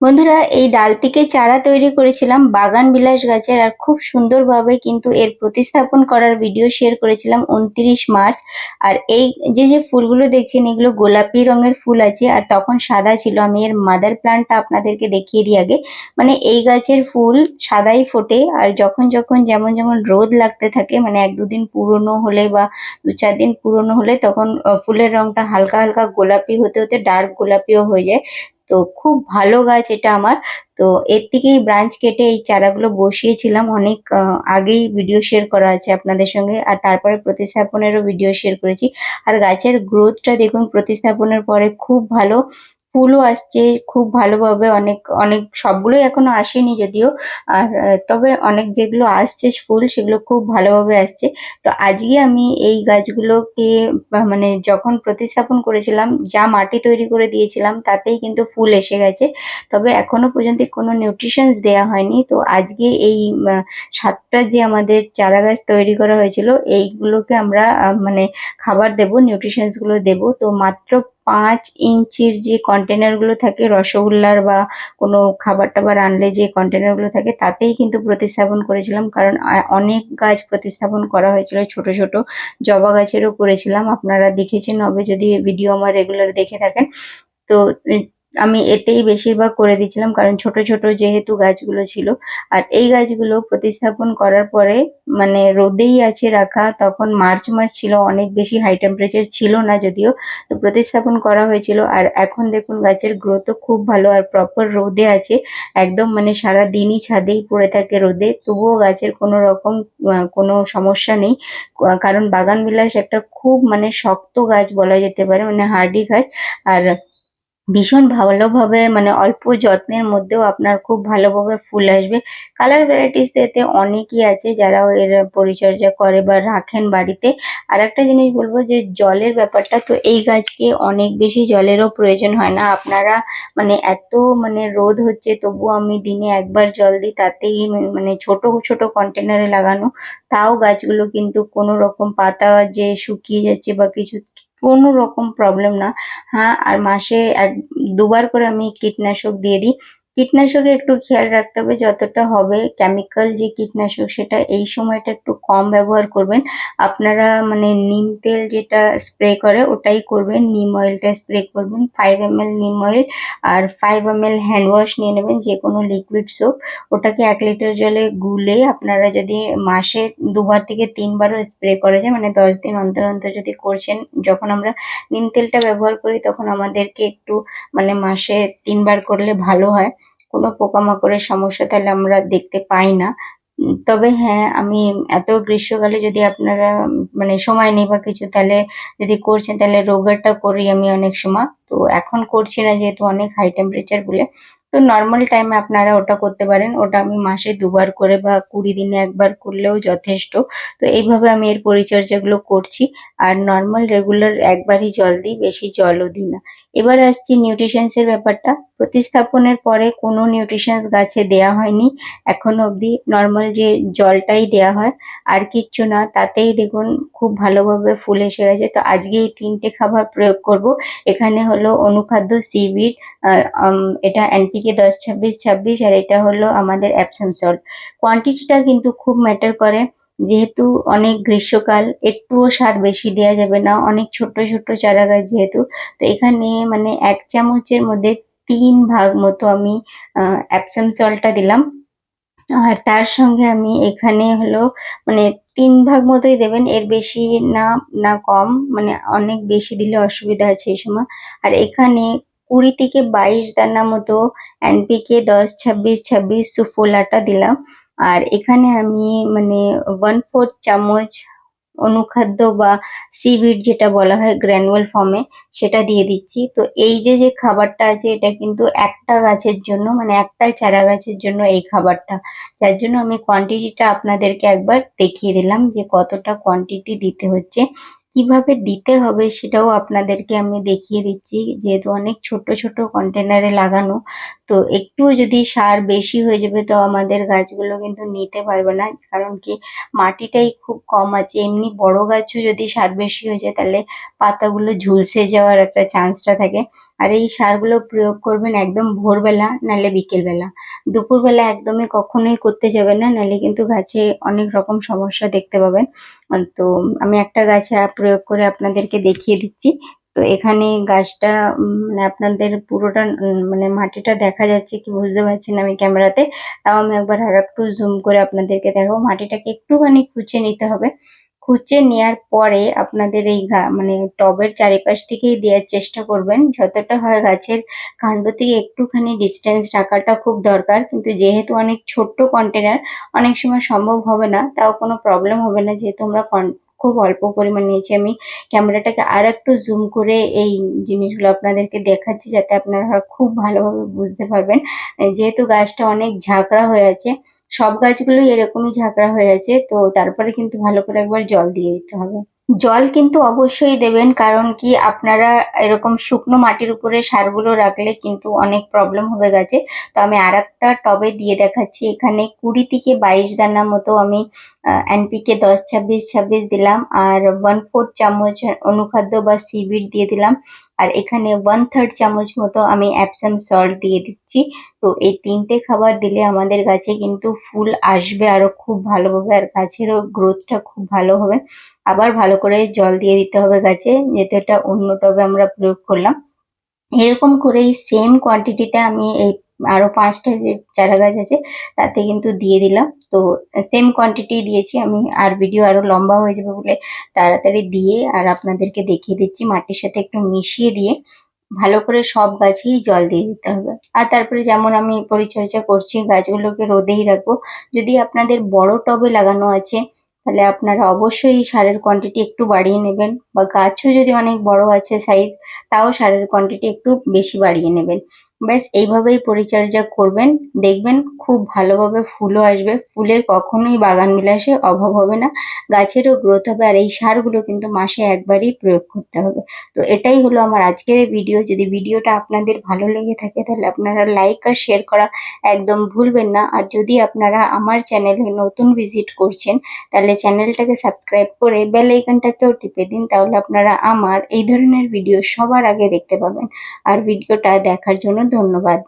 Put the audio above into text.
বন্ধুরা, এই ডাল থেকে চারা তৈরি করেছিলাম বাগান বিলাস গাছের আর খুব সুন্দরভাবে কিন্তু এর প্রতিস্থাপন করার ভিডিও শেয়ার করেছিলাম উনত্রিশ মার্চ। আর এই যে যে ফুলগুলো দেখছেন, এগুলো গোলাপি রঙের ফুল আছে আর তখন সাদা ছিল। আমি এর মাদার প্লান্টটা আপনাদেরকে দেখিয়ে দিই আগে। মানে এই গাছের ফুল সাদাই ফোটে আর যখন যখন যেমন যেমন রোদ লাগতে থাকে মানে এক দুদিন পুরনো হলে বা দু চার দিন পুরনো হলে তখন ফুলের রংটা হালকা হালকা গোলাপি হতে হতে ডার্ক গোলাপিও হয়ে যায়। তো খুব ভালো গাছ এটা আমার। তো এর থেকেই ব্রাঞ্চ কেটে এই চারাগুলো বসিয়েছিলাম। অনেক আগেই ভিডিও শেয়ার করা আছে আপনাদের সঙ্গে। আর তারপরে প্রতিস্থাপনেরও ভিডিও শেয়ার করেছি। আর গাছের গ্রোথটা দেখুন, প্রতিস্থাপনের পরে খুব ভালো। ফুলও আসছে খুব ভালোভাবে, অনেক অনেক সবগুলোই এখনও আসেনি যদিও। আর তবে অনেক যেগুলো আসছে ফুল, সেগুলো খুব ভালোভাবে আসছে। তো আজকে আমি এই গাছগুলোকে মানে যখন প্রতিস্থাপন করেছিলাম, যা মাটি তৈরি করে দিয়েছিলাম, তাতেই কিন্তু ফুল এসে গেছে। তবে এখনও পর্যন্ত কোনো নিউট্রিশনস দেয়া হয়নি। তো আজকে এই সাতটা যে আমাদের চারা গাছ তৈরি করা হয়েছিল, এইগুলোকে আমরা মানে খাবার দেব নিউট্রিশনসগুলো দেব। তো মাত্র পাঁচ ইঞ্চির যে কন্টেনারগুলো থাকে রসগোল্লার বা কোনো খাবার টাবার আনলে যে কন্টেনারগুলো থাকে তাতেই কিন্তু প্রতিস্থাপন করেছিলাম। কারণ অনেক গাছ প্রতিস্থাপন করা হয়েছিল ছোট ছোট। জবা গাছেরও করেছিলাম। আপনারা দেখেছেন হবে যদি ভিডিও আমার রেগুলার দেখে থাকেন। তো আমি এতেই বেশিরভাগ করে দিয়েছিলাম, কারণ ছোট ছোট যেহেতু গাছগুলো ছিল। আর এই গাছগুলো প্রতিস্থাপন করার পরে মানে রোদেই আছে রাখা, তখন মার্চ মাস ছিল, অনেক বেশি হাই টেম্পারেচার ছিল না যদিও, তো প্রতিস্থাপন করা হয়েছিল। আর এখন দেখুন, গাছের গ্রোথও খুব ভালো, আর প্রপার রোদে আছে। একদম মানে সারা দিনই ছাদেই পড়ে থাকে রোদে। তবুও গাছের কোনো রকম কোনো সমস্যা নেই। কারণ বাগান বিলাস একটা খুব মানে শক্ত গাছ বলা যেতে পারে মানে হার্ডি গাছ। আর ভীষণ ভালোভাবে মানে অল্প যত্নের মধ্যেও আপনার খুব ভালোভাবে ফুল আসবে। কালার ভ্যারাইটিস এতে অনেকই আছে যারা এর পরিচর্যা করে বা রাখেন বাড়িতে। আর একটা জিনিস বলব যে জলের ব্যাপারটা তো এই গাছকে অনেক বেশি জলেরও প্রয়োজন হয় না। আপনারা মানে এত মানে রোদ হচ্ছে, তবু আমি দিনে একবার জল দিই, তাতেই মানে ছোট ছোট কন্টেনারে লাগানো। তাও গাছগুলো কিন্তু কোনো রকম পাতা যে শুকিয়ে যাচ্ছে বা কিছু কোনো রকম প্রবলেম না। হ্যাঁ আর মাসে এক দুবার করে আমি কীটনাশক দিয়ে দিই। কীটনাশকে একটু খেয়াল রাখতে হবে যতটা হবে কেমিক্যাল যে কীটনাশক, সেটা এই সময়টা একটু কম ব্যবহার করবেন। আপনারা মানে নিম তেল যেটা স্প্রে করে ওটাই করবেন, নিম অয়েলটা স্প্রে করবেন ফাইভ এম নিম অয়েল আর five M L hand wash নিয়ে নেবেন যে কোনো লিকুইড সোপ ওটাকে এক লিটার জলে গুলে আপনারা যদি মাসে দুবার থেকে তিনবারও স্প্রে করা যায় মানে দশ দিন অন্তর অন্তর যদি করছেন, যখন আমরা নিম তেলটা ব্যবহার করি, তখন আমাদেরকে একটু মানে মাসে তিনবার করলে ভালো হয়। কোনো পোকামাকড়ের সমস্যা তাহলে আমরা দেখতে পাই না। তবে হ্যাঁ আমি এত গ্রীষ্মকালে যদি আপনারা মানে সময় নেই বা কিছু, তাহলে যদি করছেন, তাহলে রোগারটা করি আমি অনেক সময়। তো এখন করছি না যেহেতু অনেক হাই টেম্পারেচার বলে। তো নর্মাল টাইমে আপনারা ওটা করতে পারেন। ওটা আমি মাসে দুবার করে বা কুড়ি দিনে একবার করলেও যথেষ্ট। তো এইভাবে আমি এর পরিচর্যাগুলো করছি। আর নর্মাল রেগুলার একবারই জল দিই, বেশি জলও দিই না। এবার আসছি নিউট্রিশনস এর ব্যাপারটা। প্রতিস্থাপনের পরে কোনো নিউট্রিশনস গাছে দেয়া হয়নি। এখনও অবধি নর্মাল যে জলটাই দেয়া হয়, আর কিচ্ছু না। তাতেই দেখুন খুব ভালোভাবে ফুল এসে গেছে। তো আজকে এই তিনটে খাবার প্রয়োগ করব। এখানে হলো অনুখাদ্য সিভিড এটা এনপিকে দশ, ছাব্বিশ ছাব্বিশ, আর এটা হলো আমাদের অ্যাপসাম সল্ট কোয়ান্টিটিটা কিন্তু খুব ম্যাটার করে। যেহেতু অনেক গ্রীষ্মকাল, একটুও সার বেশি দেওয়া যাবে না, অনেক ছোট ছোট চারা গাছ যেহেতু, তো এখানে মানে এক চামচের মধ্যে তিন ভাগ মতো আমি অ্যাপসাম সল্টটা দিলাম। আর তার সঙ্গে আমি এখানে হলো মানে তিন ভাগ মতোই দেবেন, এর বেশি না না কম মানে অনেক বেশি দিলে অসুবিধা আছে এই সময়। আর এখানে কুড়ি থেকে বাইশ দানা মতো এনপিকে দশ, ছাব্বিশ ছাব্বিশ সুফোলাটা দিলাম। আর এখানে আমি মানে ওয়ান ফোর্থ চামচ অনুখাদ্য বা সিভিড যেটা বলা হয় গ্র্যানুয়াল ফর্মে সেটা দিয়ে দিচ্ছি। তো এই যে যে খাবারটা আছে, এটা কিন্তু একটা গাছের জন্য মানে একটা চারা গাছের জন্য এই খাবারটা। যার জন্য আমি কোয়ান্টিটিটা আপনাদেরকে একবার দেখিয়ে দিলাম যে কতটা কোয়ান্টিটি দিতে হচ্ছে। কীভাবে দিতে হবে সেটাও আপনাদেরকে আমি দেখিয়ে দিচ্ছি। যেহেতু অনেক ছোট ছোট কন্টেনারে লাগানো, তো একটুও যদি সার বেশি হয়ে যাবে তো আমাদের গাছগুলো কিন্তু নিতে পারবে না। কারণ কি, মাটিটাই খুব কম আছে। এমনি বড় গাছও যদি সার বেশি হয়ে যায়, তাহলে পাতাগুলো ঝুলসে যাওয়ার একটা চান্সটা থাকে। আর এই সারগুলো প্রয়োগ করবেন একদম ভোরবেলা, নাহলে বিকেলবেলা। দুপুরবেলা একদমই কখনোই করতে যাবেন না, নাহলে কিন্তু গাছে অনেক রকম সমস্যা দেখতে পাবেন। তো আমি একটা গাছে প্রয়োগ করে আপনাদেরকে দেখিয়ে দিচ্ছি। তো এখানে গাছটা মানে আপনাদের পুরোটা মানে মাটিটা দেখা যাচ্ছে কি বুঝতে পারছি না আমি ক্যামেরাতে। তাও আমি একবার আর একটু জুম করে আপনাদেরকে দেখাবো। মাটিটাকে একটুখানি খুঁচে নিতে হবে। খুঁচে নেওয়ার পরে আপনাদের এই মানে টবের চারিপাশ থেকেই দেওয়ার চেষ্টা করবেন। যতটা হয় গাছের কাণ্ড থেকে একটুখানি ডিস্টেন্স রাখাটা খুব দরকার। কিন্তু যেহেতু অনেক ছোট্ট কন্টেনার অনেক সময় সম্ভব হবে না, তাও কোনো প্রবলেম হবে না। যেহেতু আমরা খুব অল্প পরিমাণ নিয়েছি। আমি ক্যামেরাটাকে আর একটু জুম করে এই জিনিসগুলো আপনাদেরকে দেখাচ্ছি, যাতে আপনারা খুব ভালোভাবে বুঝতে পারবেন। যেহেতু গাছটা অনেক ঝাঁকড়া হয়ে আছে সব গাছগুলোই এরকমই ঝাঁকড়া হয়ে আছে, তো তারপরে কিন্তু ভালো করে একবার জল দিয়ে দিতে হবে। জল কিন্তু অবশ্যই দেবেন, কারণ কি আপনারা এরকম শুকনো মাটির উপরে সারগুলো রাখলে কিন্তু অনেক প্রবলেম হবে গাছে। তো আমি আর একটা টবে দিয়ে দেখাচ্ছি। এখানে কুড়ি থেকে বাইশ দানা মতো আমি এনপিকে দশ, ছাব্বিশ ছাব্বিশ দিলাম। আর ওয়ান ফোর্থ চামচ অনুখাদ্য বা সিবিড দিয়ে দিলাম। আর এখানে ওয়ান থার্ড চামচ মতো আমি অ্যাপসাম সল্ট দিয়ে দিচ্ছি। তো এই তিনটে খাবার দিলে আমাদের গাছে কিন্তু ফুল আসবে আরও খুব ভালোভাবে, আর গাছেরও গ্রোথটা খুব ভালো হবে। আবার ভালো করে জল দিয়ে দিতে হবে গাছে, যেহেতু এটা অন্য টবে আমরা প্রয়োগ করলাম। এরকম করেই সেম কোয়ান্টিটিতে আমি এই আরও পাঁচটা যে চারা গাছ আছে, তাতে কিন্তু দিয়ে দিলাম। তো সেম কোয়ান্টিটি দিয়েছি আমি, আর ভিডিও আরও লম্বা হয়ে যাবে বলে তাড়াতাড়ি দিয়ে আর আপনাদেরকে দেখিয়ে দিচ্ছি মাটির সাথে একটু মিশিয়ে দিয়ে। ভালো করে সব গাছেই জল দিয়ে দিতে হবে। আর তারপরে যেমন আমি পরিচর্যা করছি, গাছগুলোকে রোদেই রাখব। যদি আপনাদের বড় টবে লাগানো আছে তাহলে আপনারা অবশ্যই সারের কোয়ান্টিটি একটু বাড়িয়ে নেবেন। বা গাছও যদি অনেক বড় আছে সাইজ তাও সারের কোয়ান্টিটি একটু বেশি বাড়িয়ে নেবেন। ব্যাস, এইভাবেই পরিচর্যা করবেন। দেখবেন খুব ভালোভাবে ফুলও আসবে। ফুলের কখনোই বাগান বিলাসে অভাব হবে না। গাছেরও গ্রোথ হবে আর এই সারগুলো কিন্তু মাসে একবারই প্রয়োগ করতে হবে। তো এটাই হলো আমার আজকের ভিডিও যদি ভিডিওটা আপনাদের ভালো লেগে থাকে, তাহলে আপনারা লাইক আর শেয়ার করা একদম ভুলবেন না। আর যদি আপনারা আমার চ্যানেলে নতুন ভিজিট করছেন, তাহলে চ্যানেলটাকে সাবস্ক্রাইব করে বেল আইকনটাকেও টিপে দিন। তাহলে আপনারা আমার এই ধরনের ভিডিও সবার আগে দেখতে পাবেন। আর ভিডিওটা দেখার জন্য ধন্যবাদ।